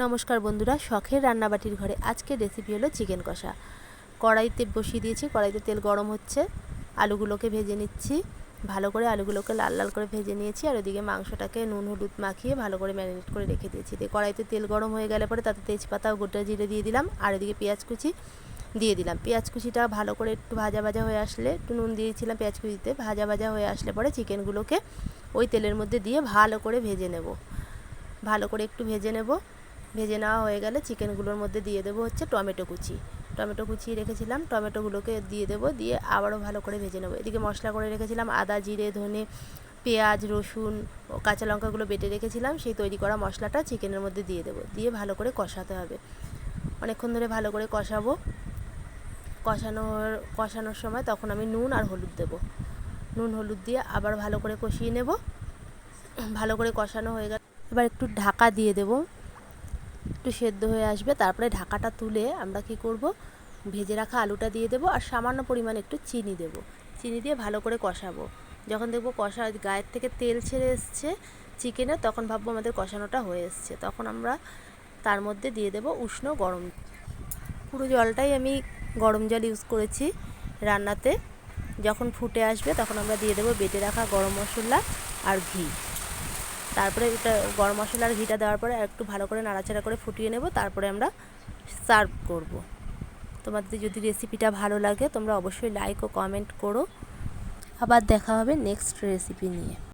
নমস্কার বন্ধুরা, শখের রান্নাবাটির ঘরে আজকের রেসিপি হলো চিকেন কষা। কড়াইতে বসিয়ে দিয়েছি, কড়াইতে তেল গরম হচ্ছে। আলুগুলোকে ভেজে নিচ্ছি। ভালো করে আলুগুলোকে লাল লাল করে ভেজে নিয়েছি আর ওদিকে মাংসটাকে নুন, হলুদ মাখিয়ে ভালো করে ম্যারিনেট করে রেখে দিয়েছি। দিয়ে কড়াইতে তেল গরম হয়ে গেলে পরে তাতে তেজপাতা ও গোটা জিরে দিয়ে দিলাম আর এদিকে পেঁয়াজ কুচি দিয়ে দিলাম। পেঁয়াজ কুচিটা ভালো করে একটু ভাজা ভাজা হয়ে আসলে, একটু নুন দিয়েছিলাম পেঁয়াজ কুচিতে, ভাজা ভাজা হয়ে আসলে পরে চিকেনগুলোকে ওই তেলের মধ্যে দিয়ে ভালো করে ভেজে নেব। ভালো করে একটু ভেজে নেব। ভেজে নেওয়া হয়ে গেলে চিকেনগুলোর মধ্যে দিয়ে দেবো হচ্ছে টমেটো কুচি। টমেটো কুচিয়ে রেখেছিলাম, টমেটোগুলোকে দিয়ে দেবো, দিয়ে আবারও ভালো করে ভেজে নেব। এদিকে মশলা করে রেখেছিলাম আদা, জিরে, ধনে, পেঁয়াজ, রসুন ও কাঁচা লঙ্কাগুলো বেটে রেখেছিলাম, সেই তৈরি করা মশলাটা চিকেনের মধ্যে দিয়ে দেবো। দিয়ে ভালো করে কষাতে হবে। অনেকক্ষণ ধরে ভালো করে কষাবো। কষানোর কষানোর সময় তখন আমি নুন আর হলুদ দেবো। নুন, হলুদ দিয়ে আবার ভালো করে কষিয়ে নেব। ভালো করে কষানো হয়ে গেল। এবার একটু ঢাকা দিয়ে দেবো। একটু সেদ্ধ হয়ে আসবে, তারপরে ঢাকাটা তুলে আমরা কি করব? ভেজে রাখা আলুটা দিয়ে দেবো আর সামান্য পরিমাণ একটু চিনি দেবো। চিনি দিয়ে ভালো করে কষাবো। যখন দেখব কষা গায়ের থেকে তেল ছেড়ে এসছে চিকেনে, তখন ভাববো আমাদের কষানোটা হয়ে এসছে। তখন আমরা তার মধ্যে দিয়ে দেবো উষ্ণ গরম। পুরো জলটাই আমি গরম জল ইউজ করেছি রান্নাতে। যখন ফুটে আসবে তখন আমরা দিয়ে দেবো বেটে রাখা গরম মশলা আর ঘি। তারপরে এটা গরম মশলা আর ঘিটা দেওয়ার পরে একটু ভালো করে নাড়াচাড়া করে ফুটিয়ে নেব, তারপরে আমরা সার্ভ করব। তোমাদের যদি রেসিপিটা ভালো লাগে তোমরা অবশ্যই লাইক ও কমেন্ট করো। আবার দেখা হবে নেক্সট রেসিপি নিয়ে।